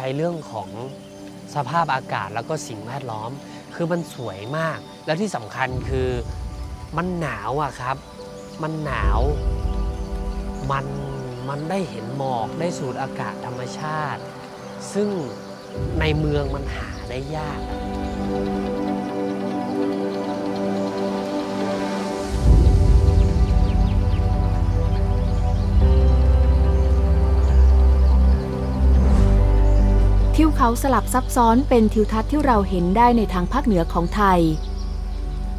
ใจเรื่องของสภาพอากาศแล้วก็สิ่งแวดล้อม คือมันสวยมาก แล้วที่สำคัญคือมันหนาวอะครับ มันหนาวมันมันได้เห็นหมอกได้สูดอากาศธรรมชาติ ซึ่งในเมืองมันหาได้ยาก ทิวเขาสลับซับซ้อนเป็นทิวทัศน์ที่เราเห็นได้ในทางภาคเหนือของไทย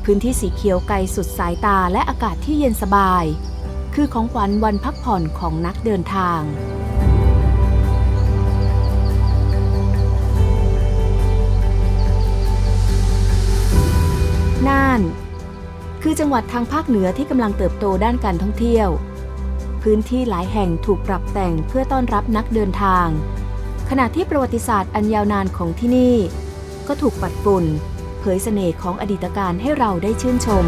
พื้นที่สีเขียวไกลสุดสายตาและอากาศที่เย็นสบาย คือของขวัญวันพักผ่อนของนักเดินทางน่าน คือจังหวัดทางภาคเหนือที่กำลังเติบโตด้านการท่องเที่ยว พื้นที่หลายแห่งถูกปรับแต่งเพื่อต้อนรับนักเดินทาง ขณะที่ประวัติศาสตร์อันยาวนานของที่นี่ ก็ถูกปัดฝุ่นเผยเสน่ห์ของอดีตการให้เราได้ชื่นชม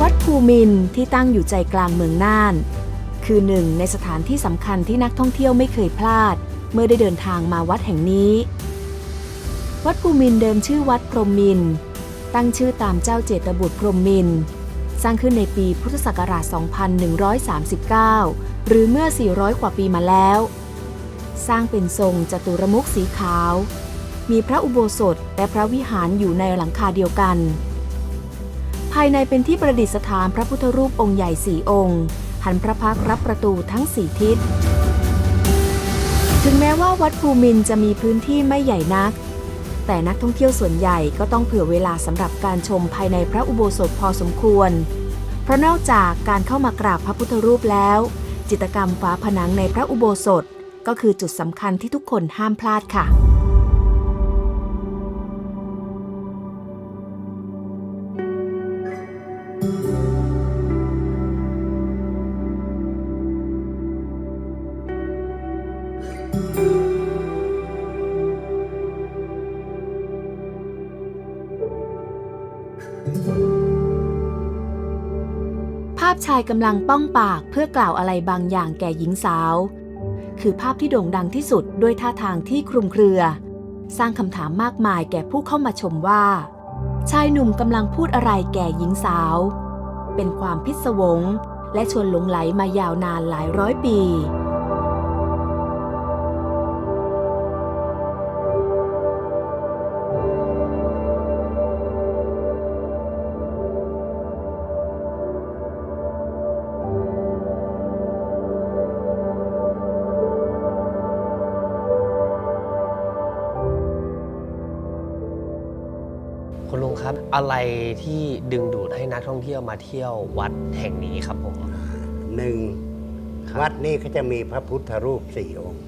วัดภูมินที่ตั้งอยู่ใจกลางเมืองน่าน คือหนึ่งในสถานที่สำคัญที่นักท่องเที่ยวไม่เคยพลาด เมื่อได้เดินทางมาวัดแห่งนี้ วัดภูมินเดิมชื่อวัดพรมมิน ตั้งชื่อตามเจ้าเจตบุตรพรมมิน สร้างขึ้นในปีพุทธศักราช 2139 หรือเมื่อ 400 กว่าปีมาแล้ว สร้างเป็นทรงจตุรมุขสีขาว มีพระอุโบสถและพระวิหารอยู่ในหลังคาเดียวกัน ภายในเป็นที่ประดิษฐานพระพุทธรูปองค์ใหญ่สี่องค์ หันพระพักรับประตูทั้งสี่ทิศ ถึงแม้ว่าวัดภูมินจะมีพื้นที่ไม่ใหญ่นัก แต่นักท่องเที่ยวส่วนใหญ่ก็ต้องเผื่อเวลาสำหรับการชมภายในพระอุโบสถพอสมควร เพราะนอกจากการเข้ามากราบพระพุทธรูปแล้ว จิตรกรรมฝาผนังในพระอุโบสถก็คือจุดสำคัญที่ทุกคนห้ามพลาดค่ะ ภาพชายกำลังป้องปากเพื่อกล่าวอะไรบางอย่างแก่หญิงสาว คือภาพที่โด่งดังที่สุดด้วยท่าทางที่คลุมเครือ สร้างคำถามมากมายแก่ผู้เข้ามาชมว่า ชายหนุ่มกำลังพูดอะไรแก่หญิงสาว เป็นความพิศวงและชวนหลงไหลมายาวนานหลายร้อยปี คุณลุงครับ อะไรที่ดึงดูดให้นักท่องเที่ยวมาเที่ยววัดแห่งนี้ครับผมหนึ่งครับวัดนี้เขาจะมีพระพุทธรูปสี่องค์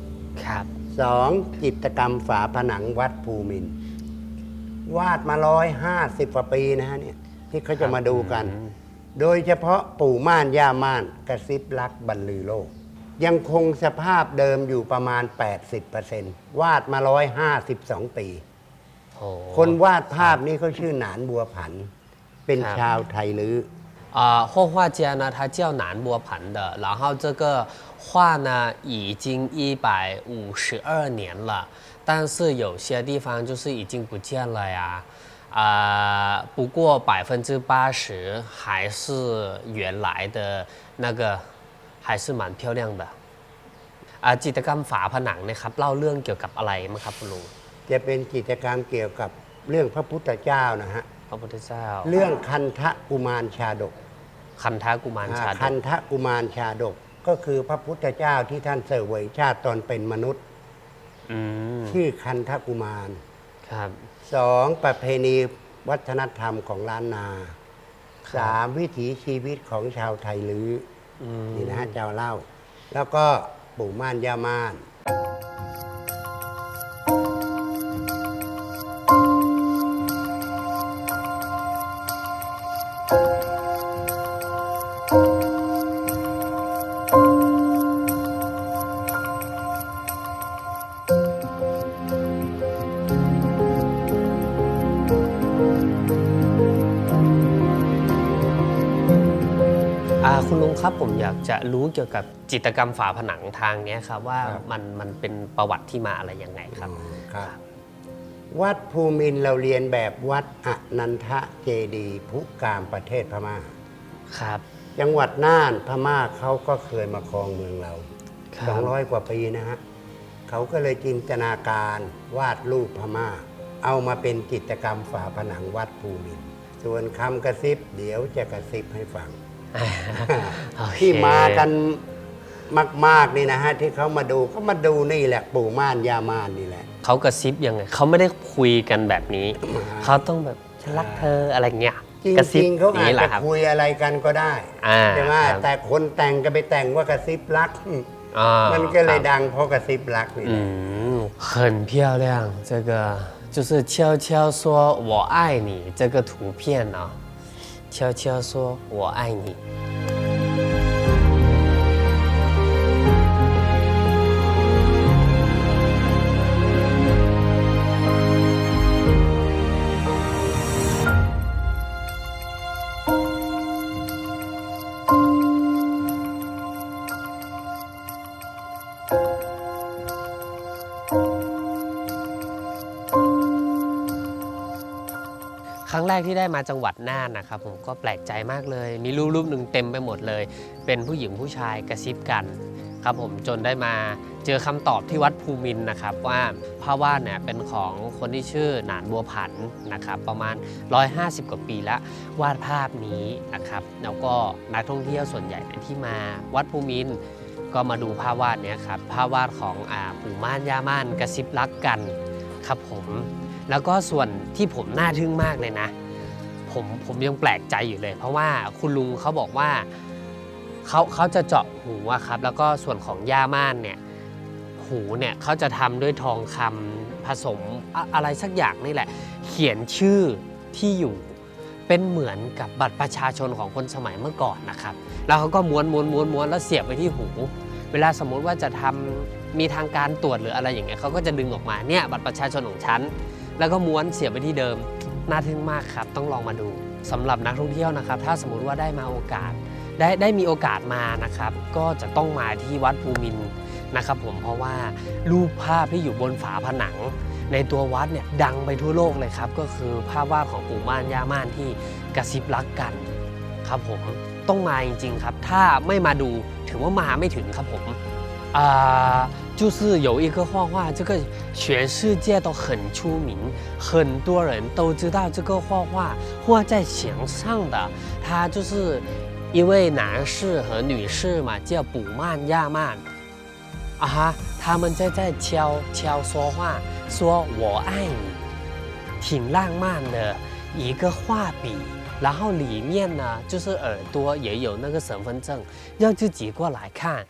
ครับสองจิตรกรรมฝาผนังวัดภูมินทร์วาดมาร้อยห้าสิบกว่าปีนะฮะเนี่ยที่เขาจะมาดูกันอืมโดยเฉพาะปู่ม่านย่าม่านกระซิบรักบรรลือโลก ยังคงสภาพเดิมอยู่ประมาณ 80%วาดมา 152 ปีโอ้ คนวาดภาพนี้เขาชื่อหนานบัวผัน เป็น ครับ ชาวไทยลื้อ 啊、画画家呢，他叫南波盘的，然后这个画呢已经一百五十二年了，但是有些地方就是已经不见了呀。啊、不过百分之八十还是原来的那个，还是蛮漂亮的。อ่าจิตรกรรมฝาผนังเนะครับเล่าเรื่องเกี่ยวกับอะไรมั้งครับคุณลุง จะเป็นกิจกรรมเกี่ยวกับเรื่องพระพุทธเจ้านะฮะ พระพุทธเจ้าเรื่องคันทะกุมารชาดกคันทากุมารชาดคันกทะกุมารชาดก ก็คือพระพุทธเจ้าที่ท่านเสวยชาติตอนเป็นมนุษย์ อืม ชื่อคันทะกุมารครับ สองประเพณีวัฒนธรรมของล้านนาสามวิถีชีวิตของชาวไทยลื้ออืมนี่นะฮะเจ้าเล่า แล้วก็ปู่ม่านย่าม่าน อยากจะรู้เกี่ยวกับจิตรกรรมฝาผนังทางเนี้ยครับว่าครับ มันมันเป็นประวัติที่มาอะไรยังไงครับ ครับ วัดภูมินทร์เราเรียนแบบวัดอนันทะเจดีย์พุกามประเทศพม่า ครับ จังหวัดน่านพม่าเขาก็เคยมาครองเมืองเรา ครับสองร้อยกว่าปีนะฮะเขาก็เลยจินตนาการวาดรูปพม่า เอามาเป็นจิตรกรรมฝาผนังวัดภูมินทร์ส่วนคำกระซิบเดี๋ยวจะกระซิบให้ฟัง โอเค ที่มากันมาก ๆ นี่นะฮะ ที่เขามาดูก็มาดูนี่แหละ ปู่ม่านยาม่านนี่แหละ เขากระซิบยังไงเขาไม่ได้คุยกันแบบนี้ อ่า เขาต้องแบบฉันรักเธออะไรเงี้ย จริง กระซิบ จริงๆเขาอาจ นี้แห จะ ละครับ คุยอะไรกันก็ได้ อ่า ใช่ไหม ครับ แต่คนแต่งก็ไปแต่งว่ากระซิบรัก อ่า มันก็เลย ครับ ดังเพราะกระซิบรักนี่แหละ 嗯，很漂亮，这个就是悄悄说我爱你这个图片呢、 悄悄说我爱你。 แรกที่ได้มาจังหวัดน่านนะครับผมก็แปลกใจมากเลย มีรูปรูปหนึ่งเต็มไปหมดเลย เป็นผู้หญิงผู้ชายกระซิบกันครับผมจนได้มาเจอคำตอบที่วัดภูมินนะครับว่าภาพวาดเนี่ยเป็นของคนที่ชื่อหนานบัวผันนะครับประมาณ 150 กว่าปีล้วาดภาพนี้นะครับแล้วก็นักท่องเที่ยวส่วนใหญ่ที่มาวัดภูมินก็มาดูภาพวาดเนี้ยครับภาพวาดของอปู่ม่านย่าม่านกระซิบรักกันครับผม แล้วก็ส่วนที่ผมน่าทึ่งมากเลยนะ ผมผมยังแปลกใจอยู่เลย เพราะว่าคุณลุงเขาบอกว่าเขาเขาจะเจาะหูอะครับ แล้วก็ส่วนของย่าม่านเนี่ยหูเนี่ยเขาจะทำด้วยทองคำผสมอะอะไรสักอย่างนี่แหละ เขียนชื่อที่อยู่เป็นเหมือนกับบัตรประชาชนของคนสมัยเมื่อก่อนนะครับ แล้วเขาก็ม้วนม้วนม้วนม้วนแล้วเสียบไปที่หู เวลาสมมุติว่าจะทำมีทางการตรวจหรืออะไรอย่างเงี้ยเขาก็จะดึงออกมาเนี่ยบัตรประชาชนของฉัน แล้วก็ม้วนเสียบไปที่เดิม น่าทึ่งมากครับ ต้องลองมาดูสำหรับนักท่องเที่ยวนะครับ ถ้าสมมุติว่าได้มาโอกาส ได้ได้มีโอกาสมานะครับ ก็จะต้องมาที่วัดภูมินนะครับผม เพราะว่ารูปภาพที่อยู่บนฝาผนัง ในตัววัดเนี่ยดังไปทั่วโลกเลยครับ ก็คือภาพวาดของปู่ม่านย่าม่านที่กระซิบรักกันครับผม ต้องมาจริงๆครับ ถ้าไม่มาดูถือว่ามาไม่ถึงครับผมอ่า 就是有一个画画，这个全世界都很出名，很多人都知道这个画画画在墙上的，他就是一位男士和女士嘛，叫卜曼亚曼，啊哈，他们在在悄悄说话，说我爱你，挺浪漫的一个画笔。然后里面呢，就是耳朵也有那个身份证，要自己过来看。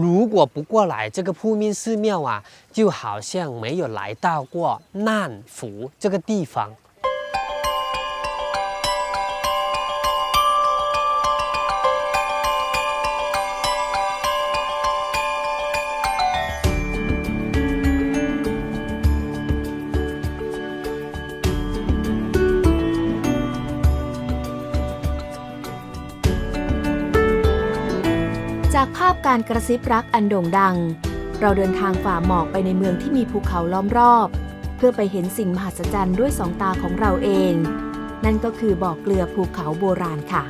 如果不过来，这个铺面寺庙啊，就好像没有来到过难福这个地方。 จากภาพการกระซิบรักอันโด่งดัง เราเดินทางฝ่าหมอกไปในเมืองที่มีภูเขาล้อมรอบ เพื่อไปเห็นสิ่งมหัศจรรย์ด้วยสองตาของเราเอง นั่นก็คือบ่อเกลือภูเขาโบราณค่ะ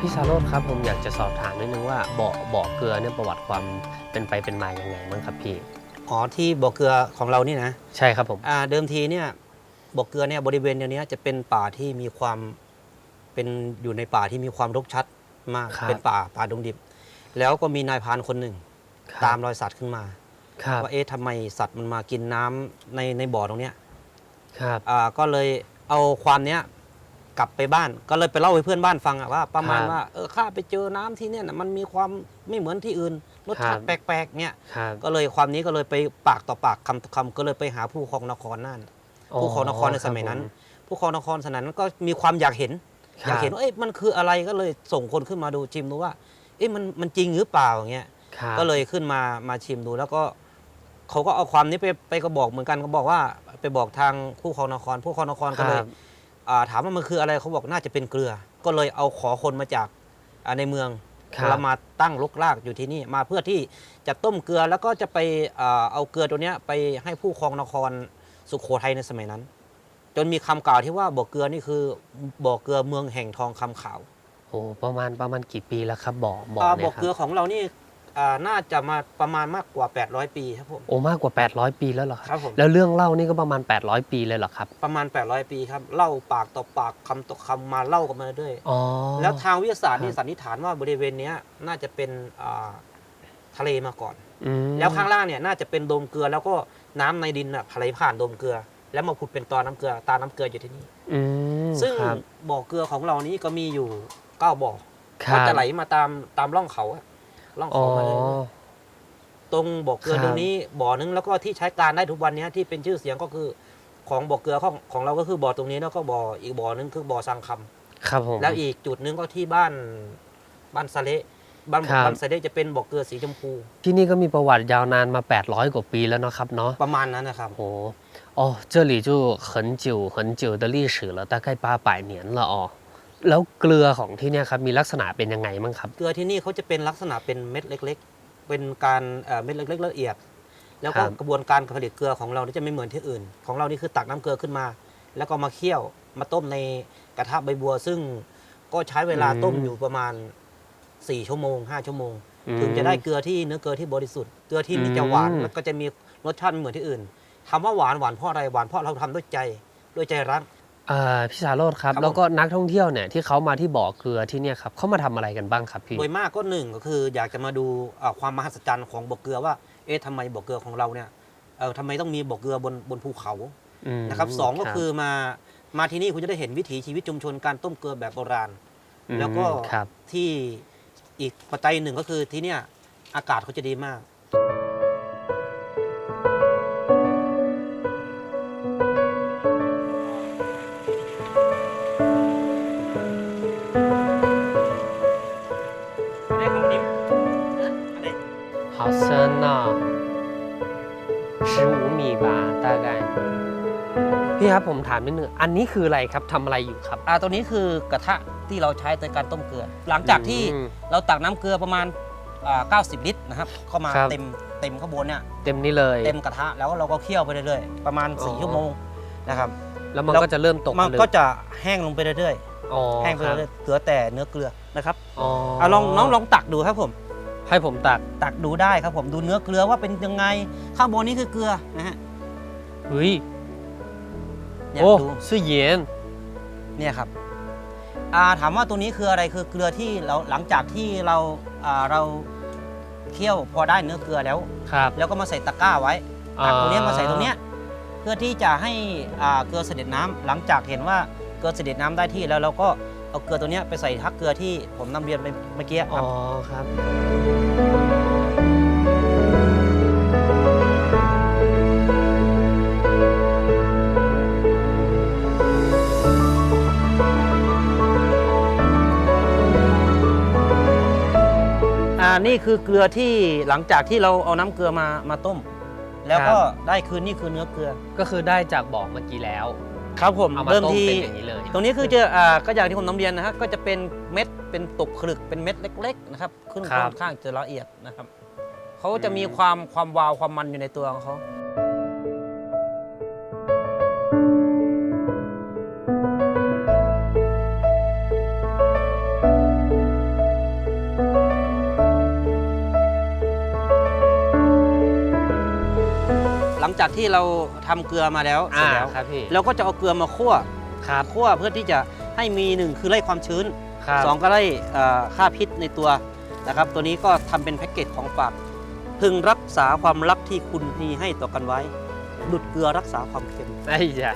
พี่ชาโรดครับผมอยากจะสอบถามนิดนึงว่าบ่อบ่อเกลือเนี่ยประวัติความเป็นไปเป็นมาอย่างไงบ้างครับพี่อ๋อที่บ่อเกลือของเรานี่นะใช่ครับผมอ่าเดิมทีเนี่ยบ่อเกลือเนี่ยบริเวณเนี้ยจะเป็นป่าที่มีความเป็นอยู่ในป่าที่มีความรกชัดมากครับเป็นป่าป่าดงดิบ แล้วก็มีนายพรานคนหนึ่งครับตามรอยสัตว์ขึ้นมาครับว่าเอ๊ะทำไมสัตว์มันมากินน้ำในในบ่อตรงเนี้ยครับอ่าก็เลยเอาความเนี้ย กลับไปบ้าน ก็เลยไปเล่าให้เพื่อนบ้านฟังอะว่า ประมาณครับว่าเออข้าไปเจอน้ำที่เนี่ยนะมันมีความไม่เหมือนที่อื่นรสชาติครับ แปลกๆเนี่ย ครับก็เลยความนี้ก็เลยไปปากต่อปากคำต่อคำก็เลยไปหาผู้ครองนครน่าน ผู้ครองนครในสมัยนั้นครับผู้ครองนครสนั้นก็มีความอยากเห็น อยากเห็นว่าเอ๊ะมันคืออะไรก็เลยส่งคนขึ้นมาดูชิมดูว่า เอ๊ะมันมันจริงหรือเปล่าอย่างเงี้ย ครับก็เลยขึ้นมามาชิมดูแล้วก็เขาก็เอาความนี้ไปไปก็บอกเหมือนกันก็บอกว่าไปบอกทางผู้ครองนครผู้ครองนครก็เลย ครับอ่า ถามว่ามันคืออะไรเขาบอกน่าจะเป็นเกลือ ก็เลยเอาขอคนมาจากอ่าในเมืองครับแล้วมาตั้งลกลากอยู่ที่นี่ มาเพื่อที่จะต้มเกลือแล้วก็จะไปอ่าเอาเกลือตัวเนี้ยไปให้ผู้ครองนครสุโขทัยในสมัยนั้น จนมีคำกล่าวที่ว่าบ่อเกลือนี่คือบ่อเกลือเมืองแห่งทองคำขาวโอ้ประมาณประมาณกี่ปีแล้วครับบ่อบ่ออ่าเนี่บ่อยคเกลืรัอบของเรานี่ อ่าน่าจะมาประมาณมากกว่า 800 ปีครับผมโอ้มากกว่า 800 ปีแล้วเหรอคครับรับผมแล้วเรื่องเล่านี่ก็ประมาณ 800 ปีเลยเหรอครับประมาณ 800 ปีครับเล่าปากต่อปากคำต่อคำมาเล่ากันมาเรื่อยอ๋อแล้วทางวิทยาศาสตร์ครับนี่สันนิษฐานว่าบริเวณเนี้ยน่าจะเป็นอ่าทะเลมาก่อน อืมแล้วข้างล่างเนี่ยน่าจะเป็นโดมเกลือ แล้วก็น้ำในดินน่ะไหลผ่านโดมเกลือ แล้วมาผุดเป็นตอน้ำเกลือตาน้ำเกลืออยู่ที่นี่ อืมซึ่งครับบ่อเกลือของเรานี้ก็มีอยู่เก้าบ่อคก็รับจะไหลมาตามตามร่องเขาอะ ร่อง อ๋อ เขามาเลยตรงบ่อเกลือ ครับ ตรงนี้บ่อนึงแล้วก็ที่ใช้การได้ทุกวันเนี้ยที่เป็นชื่อเสียงก็คือของบ่อเกลือของของเราก็คือบ่อตรงนี้แล้วก็บ่ออีกบ่อนึงคือบ่อสังคำ ครับผม แล้วอีกจุดหนึงก็ที่บ้านบ้านสะเละบ้าน ครับ บ้านสะเละจะเป็นบ่อเกลือสีชมพู ที่นี่ก็มีประวัติยาวนานมา 800 กว่าปีแล้วเนาะครับเนาะ ประมาณนั้นนะครับ โอ้哦，这里就很久很久的历史了，大概八百年了哦。 แล้วเกลือของที่เนี่ยครับมีลักษณะเป็นยังไงบ้างครับ เกลือที่นี่เขาจะเป็นลักษณะเป็นเม็ดเล็ก ๆ เป็นการเอ่อเม็ดเล็กๆละเอียด แล้วก็ครับ กระบวนการผลิตเกลือของเรานี่จะไม่เหมือนที่อื่น ของเรานี่คือตักน้ำเกลือขึ้นมา แล้วก็มาเคี่ยวมาต้มในกระทะใบบัว ซึ่งก็ใช้เวลาต้มอยู่ประมาณ 4 ชั่วโมง 5 ชั่วโมงถึงจะได้เกลือที่เนื้อเกลือที่บริสุทธิ์ เกลือที่นี่จะหวานอืม แล้วก็จะมีรสชาติไม่เหมือนที่อื่นถามว่าหวานหวานเพราะอะไรหวานเพราะเราทำด้วยใจด้วยใจรัก เอ่อพี่สาโรธครับ ครับแล้วก็นักท่องเที่ยวเนี่ยที่เขามาที่บ่อเกลือที่เนี่ยครับเขามาทำอะไรกันบ้างครับพี่ โดยมากก็หนึ่งก็คืออยากจะมาดูเอ่อความมหัศจรรย์ของบ่อเกลือว่า เอ๊ะทำไมบ่อเกลือของเราเนี่ยเออทำไมต้องมีบ่อเกลือบนบนภูเขามนะครับสองก็รับคือมามาที่นี่คุณจะได้เห็นวิถีชีวิตชุมชนการต้มเกลือแบบโบราณมแล้วก็ครับ ที่อีกปัจจัยหนึ่งก็คือที่เนี่ยอากาศเขาจะดีมาก ได้ได้พี่ครับผมถามนิดนึงอันนี้คืออะไรครับทำอะไรอยู่ครับ อ่าตัวนี้คือกระทะที่เราใช้ในการต้มเกลือ หลังจากที่เราตักน้ำเกลือประมาณอ่า90 ลิตรนะครับเข้ามาเต็มเต็มข้บวนเนี่ยเต็มนี่เลย เต็มกระทะแล้วเราก็เคี่ยวไปเรื่อยๆประมาณอ๋อ 4ชั่วโมงนะครับแล้วมันก็จะเริ่มตกมันก็จะแห้งลงไปเรื่อยๆแห้งไปเรื่อยๆเหลือแต่เนื้อเกลือนะครับอ๋ออะลองน้องลองตักดูครับผม ให้ผมตัก ตักดูได้ครับผมดูเนื้อเกลือว่าเป็นยังไงข้าวบนนี้คือเกลือนะฮะ เฮ้ยเนี่ยโอ้ดู是盐เนี่ยครับอ่าถามว่าตัวนี้คืออะไรคือเกลือที่เราหลังจากที่เราอ่าเราเคี่ยวพอได้เนื้อเกลือแล้ว ครับแล้วก็มาใส่ตะกร้าไว้อ่าตักตรงเนี้ยมาใส่ตรงเนี้ยเพื่อที่จะให้อ่าเกลือเสด็จน้ำหลังจากเห็นว่าเกลือเสด็จน้ำได้ที่แล้วเราก็เอาเกลือตัวเนี้ยไปใส่ทักเกลือที่ผมนำเรียนไปเมื่อกี้คอ๋รัอบครับ นี่คือเกลือที่หลังจากที่เราเอาน้ำเกลือมามาต้ม แล้วก็ได้คืนนี่คือเนื้อเกลือก็คือได้จากบ่อเมื่อกี้แล้ว ครับผมเอามาเริ่มต้มที่ เป็นอย่างนี้เลยตรงนี้คือจะอ่าก็อย่างที่ผมนำเรียนนะฮะก็จะเป็นเม็ดเป็นตกขลึกเป็นเม็ดเล็กๆนะครับขึ้นครับค่อนข้างจะละเอียดนะครับเขาจะมีความความวาวความมันอยู่ในตัวของเขา ลังจากที่เราทำเกลือมาแล้วเสร็อ่าจแล้ว ครับพี่เราก็จะเอาเกลือมาคั่วครับคั่วเพื่อที่จะให้มีหนึ่งคือไล่ความชื้นครับสองก็ไล่เอ่อค่าพิษในตัวนะครับ ตัวนี้ก็ทำเป็นแพ็กเกจของฝากพึงรักษาความรักที่คุณมีให้ต่อกันไว้ดุดเกลือรักษาความเค็มไอ้จ้ะ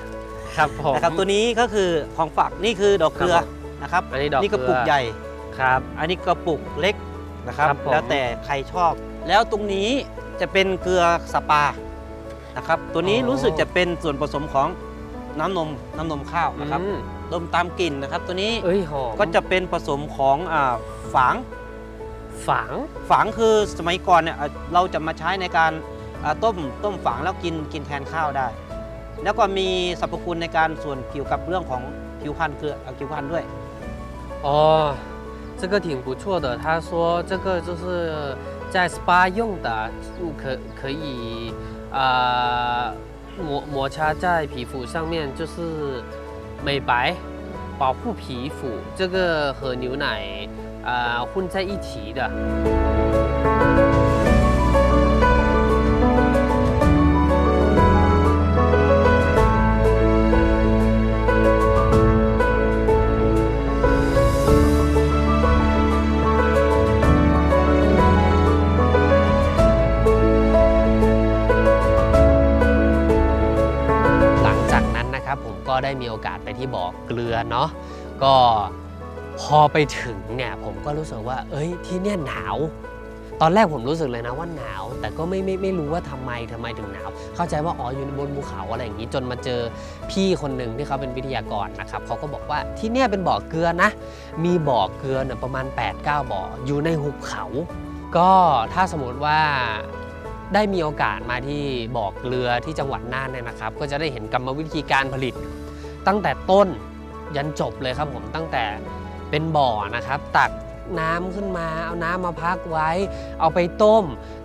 ครับผมนะครับตัวนี้ก็คือของฝากนี่คือดอกเกลือครับผมนะครับอันนี้ดอกนี่กระปุกเกลือใหญ่ ครับ อันนี้กระปุกเล็กนะครับ ครับผม แล้วแต่ใครชอบ แล้วตรงนี้จะเป็นเกลือสปา นะครับ ตัวนี้รู้สึกจะเป็นส่วนผสมของ น้ำนมน้ำนมข้าวนะครับ อืม ดมตามกลิ่นนะครับ ตัวนี้ เอ้ยหอม ก็จะเป็นผสมของอ่าฝาง ฝัง ฝางคือสมัยก่อนเนี่ยอ่ะเราจะมาใช้ในการอ่าต้มต้มฝางแล้วกินกินแทนข้าวได้ แล้วก็มีสรรพคุณในการส่วนเกี่ยวกับเรื่องของผิวพรรณคืออ่ะผิวพรรณด้วย 哦，这个挺不错的。他说这个就是在 SPA 用的，嗯可可以 啊、呃摩摩擦在皮肤上面，就是美白、保护皮肤。这个和牛奶啊、混在一起的。 ได้มีโอกาสไปที่บ่อเกลือเนาะก็พอไปถึงเนี่ยผมก็รู้สึกว่า เอ้ยที่เนี่ยหนาว ตอนแรกผมรู้สึกเลยนะว่าหนาว แต่ก็ไม่ไม่ไม่รู้ว่าทำไมทำไมถึงหนาว เข้าใจว่าอ๋ออยู่บนภูเขาอะไรอย่างนี้จนมาเจอพี่คนหนึ่งที่เขาเป็นวิทยากรนะครับเขาก็บอกว่าที่เนี่ยเป็นบ่อเกลือนะ มีบ่อเกลือเนี่ยประมาณ 8-9 บ่ออยู่ในหุบเขา ก็ถ้าสมมติว่าได้มีโอกาสมาที่บ่อเกลือที่จังหวัดน่านเนี่ยนะครับ ก็จะได้เห็นกรรมวิธีการผลิต ตั้งแต่ต้นยันจบเลยครับผมตั้งแต่เป็นบ่อนะครับ ตักน้ำขึ้นมา เอาน้ำมาพักไว้ เอาไปต้ม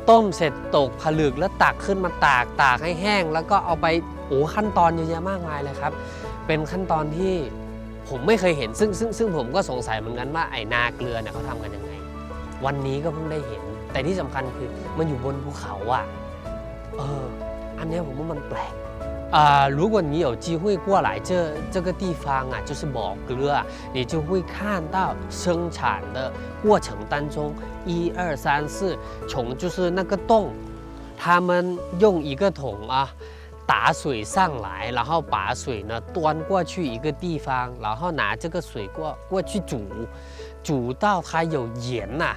ต้มเสร็จตกผลึกแล้วตักขึ้นมาตากตากให้แห้ง แล้วก็เอาไปโอ้ขั้นตอนเยอะแยะมากมายเลยครับ เป็นขั้นตอนที่ผมไม่เคยเห็นซึ่งซึ่งซึ่งผมก็สงสัยเหมือนกันว่าไอ้นาเกลือเนี่ยเขาทำกันยังไง วันนี้ก็เพิ่งได้เห็น แต่ที่สำคัญคือมันอยู่บนภูเขาอะเอออันนี้ผมว่ามันแปลก 啊、如果你有机会过来这这个地方啊，就是宝哥啊，你就会看到生产的过程当中，一二三四，从就是那个洞，他们用一个桶啊打水上来，然后把水呢端过去一个地方，然后拿这个水过过去煮，煮到它有盐呐、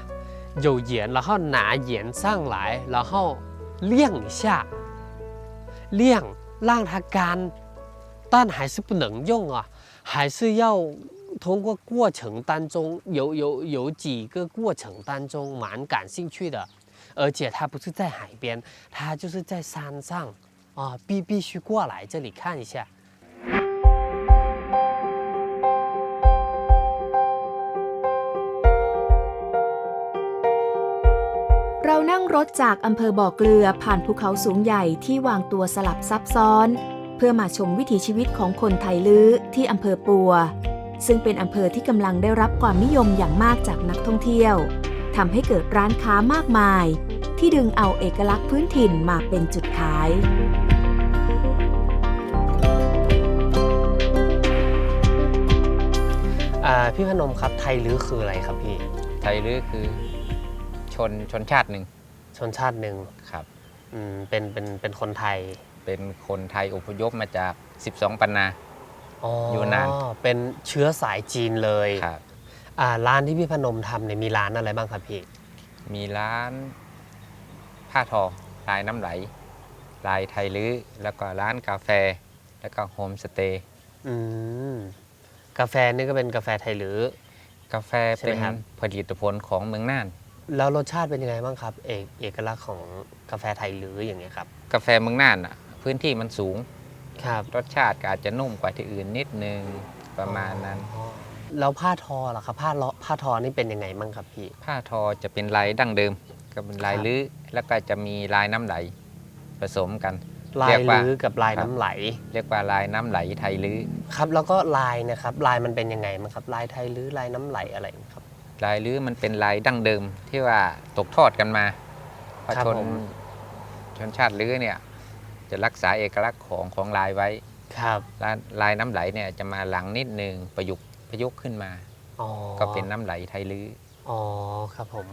有盐，然后拿盐上来，然后晾一下，晾让它干，但还是不能用啊，还是要通过过程当中有有有几个过程当中蛮感兴趣的，而且它不是在海边，它就是在山上啊，必必须过来这里看一下。 รานั่งรถจากอำเภอบ่อเกลือผ่านภูเขาสูงใหญ่ที่วางตัวสลับซับซ้อน เพื่อมาชมวิถีชีวิตของคนไทยลื้อที่อำเภอปัว ซึ่งเป็นอำเภอที่กำลังได้รับความนิยมอย่างมากจากนักท่องเที่ยวทำให้เกิดร้านค้ามากมาย ที่ดึงเอาเอกลักษณ์พื้นถิ่นมาเป็นจุดขายอ่าพี่พนมครับไทยลื้อคืออะไรครับพี่ ไทยลื้อคือชนชนชาติหนึ่ง ชนชาติหนึ่งครับอืมเป็นเป็นเป็นคนไทยเป็นคนไทยอพยพมาจาก 12 ปันนาอยู่นาน เป็นเชื้อสายจีนเลยครับ อ่าร้านที่พี่พนมทำเนี่ยมีร้านอะไรบ้างครับพี่มีร้านผ้าทอลายน้ำไหล ลายไทยลื้อแล้วก็ร้านกาแฟ แล้วก็โฮมสเตย์อืมกาแฟนี่ก็เป็นกาแฟไทยหรือ กาแฟใช่ไหมเป็นครับ ผลิตผลของเมืองน่าน แล้วรสชาติเป็นยังไงบ้างครับ เอกเอกลักษณ์ของกาแฟไทยหรืออย่างเงี้ยครับ กาแฟเมืองน่านอะ พื้นที่มันสูง ครับรสชาติก็อาจจะนุ่มกว่าที่อื่นนิดนึงประมาณนั้น อ๋อแล้วผ้าทอล่ะครับ ผ้าเลาะผ้าทอนี่เป็นยังไงบ้างครับพี่ ผ้าทอจะเป็นลายดั้งเดิม ก็เป็นลายครับ ลื้อแล้วก็จะมีลายน้ำไหลผสมกัน ลาเรียยกว่า ลื้อกับลายครับน้ำไหล เรียกว่าลายน้ำไหลไทยลื้อ ครับแล้วก็ลายนะครับลายมันเป็นยังไงมั้างครับ ลายไทยหรือลายน้ำไหลอะไรครับ ลายลื้อมันเป็นลายดั้งเดิมที่ว่าตกทอดกันมาพอครับชนผมชนชาติลื้อเนี่ย จะรักษาเอกลักษณ์ของของลายไว้ ครับลายลายน้ำไหลเนี่ยจะมาหลังนิดนึงประยุกต์ประยุกต์ขึ้นมาอ๋อก็เป็นน้ำไหลไทยลื้ออ๋อครับผม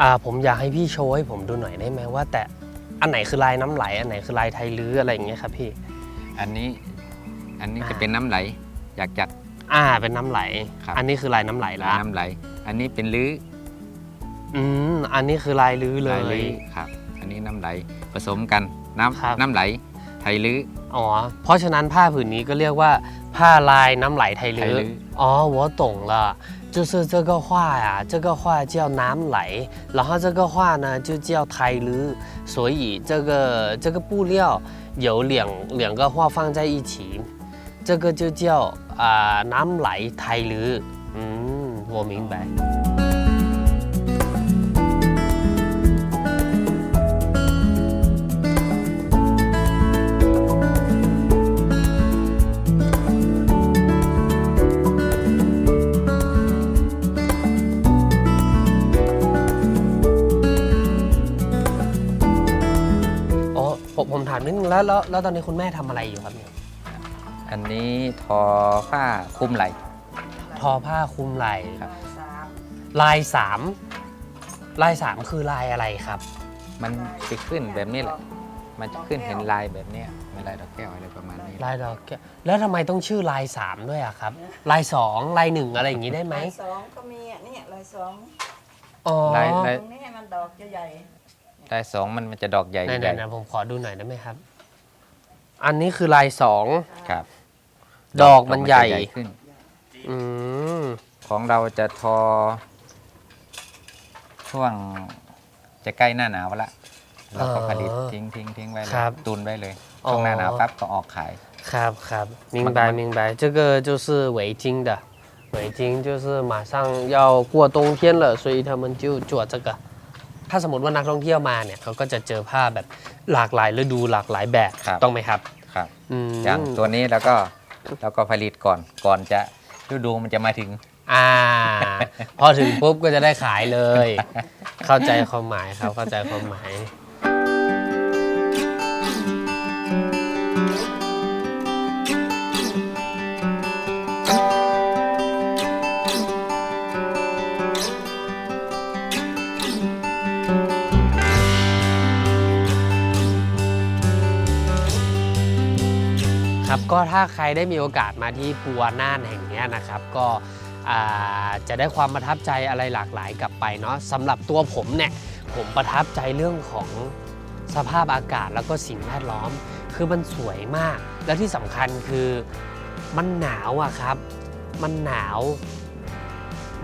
อ่าผมอยากให้พี่โชว์ให้ผมดูหน่อยได้ไหมว่า แต่อันไหนคือลายน้ำไหล อันไหนคือลายไทยลื้ออะไรอย่างเงี้ยครับพี่ อันนี้อันนี้จะเป็นน้ำไหล อยากจัด อ่าเป็นน้ำไหล ครับ อันนี้คือลายน้ำไหลละน้ำไหล อันนี้เป็นลื้ออืมอันนี้คือลายลื้อเลยลาย ลื้อครับ อันนี้น้ำไหลผสมกันครับ น้ำน้ำไหล ไทยลื้อ อ๋อเพราะฉะนั้นผ้าผืนนี้ก็เรียกว่า ผ้าลายน้ำไหลไทยไทลื้ออ๋อหัวตรงละ 就是这个画呀这个画叫南来然后这个画呢就叫泰勒所以这个这个布料有两两个画放在一起这个就叫啊、南来泰勒嗯我明白。 แล้วแล้วแล้วตอนนี้คุณแม่ทำอะไรอยู่ครับเนี่ยอันนี้ทอผ้าคลุมไหลทอผ้าคลุมไหล่ครับลายสามลายสามคือลายอะไรครับ มันจะขึ้นแบบนี้แหละ มันจะขึ้นเห็นลายแบบเนี้ยเป็นลายดอกแก้วอะไรประมาณนี้ลายดอกแก้วแล้วทำไมต้องชื่อลายสามด้วยอะครับ ลายสองลายหนึ่งอะไรอย่างนี้ได้ไหมลายสองก็มีอะเนี่ยลายสองอ๋อลายลายตรงนี้มันดอกจะใหญ่ลายสองมันมันจะดอกใหญ่ไหนใหญ่ๆๆผมขอดูหน่อยได้ไหมครับ อันนี้คือลายสอง ครับ ดอกมันใหญ่ ดอกจะขึ้น อืม ของเราจะทอ ช่วงจะใกล้หน้าหนาวละเราก็ผลิตทิ้งทิ้งทิ้งไว้เลยตุนไว้เลยช่วงหน้าหนาวปั๊บก็ออกขาย ครับครับ明白明白这个就是围巾的围巾就是马上要过冬天了所以他们就做这个 ถ้าสมมติว่านักท่องเที่ยวมาเนี่ยเขาก็จะเจอผ้าแบบหลากหลายฤดูหลากหลายแบบครับ ต้องไหมครับครับ อืมอย่างตัวนี้แล้วก็แล้วก็ผลิตก่อนก่อนจะฤดูมันจะมาถึง อ่า พอถึงปุ๊บก็จะได้ขายเลย เข้าใจความหมายครับเข้าใจความหมาย ก็ถ้าใครได้มีโอกาสมาที่ปัวน่านแห่งนี้นะครับ ก็จะได้ความประทับใจอะไรหลากหลายกลับไปเนาะสำหรับตัวผมเนี่ยผมประทับใจเรื่องของสภาพอากาศแล้วก็สิ่งแวดล้อม คือมันสวยมาก และที่สำคัญคือมันหนาวอะครับ มันหนาว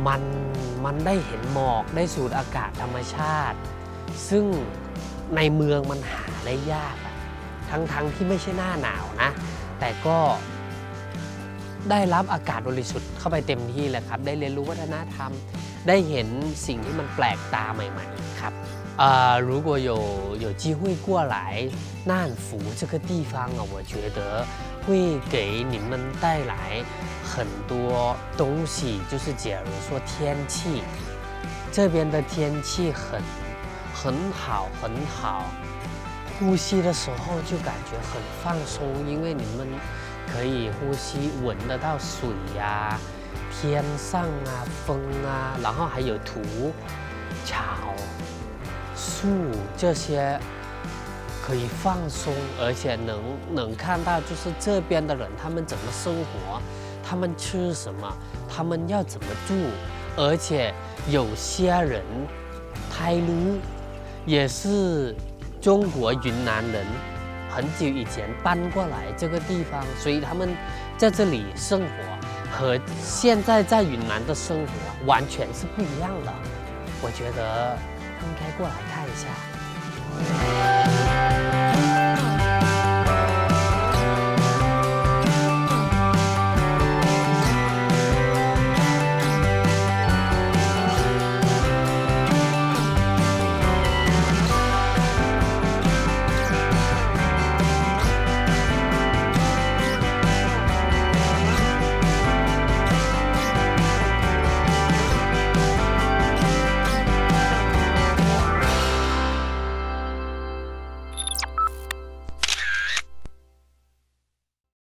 มันมันได้เห็นหมอกได้สูดอากาศธรรมชาติ ซึ่งในเมืองมันหาได้ยากอะทั้งๆที่ไม่ใช่หน้าหนาวนะ แต่ก็ได้รับอากาศบริสุทธิ์เข้าไปเต็มที่เลยครับ ได้เรียนรู้วัฒนธรรม ได้เห็นสิ่งที่มันแปลกตาใหม่ๆครับ呃，如果有有机会过来南福这个地方啊，我觉得会给你们带来很多东西，就是假如说天气，这边的天气很很好很好， 呼吸的时候就感觉很放松，因为你们可以呼吸闻得到水呀、天上啊、风啊，然后还有土、草、树这些可以放松，而且能能看到就是这边的人他们怎么生活，他们吃什么，他们要怎么住，而且有些人泰鲁也是中国云南人，很久以前搬过来这个地方，所以他们在这里生活和现在在云南的生活完全是不一样的。我觉得应该过来看一下。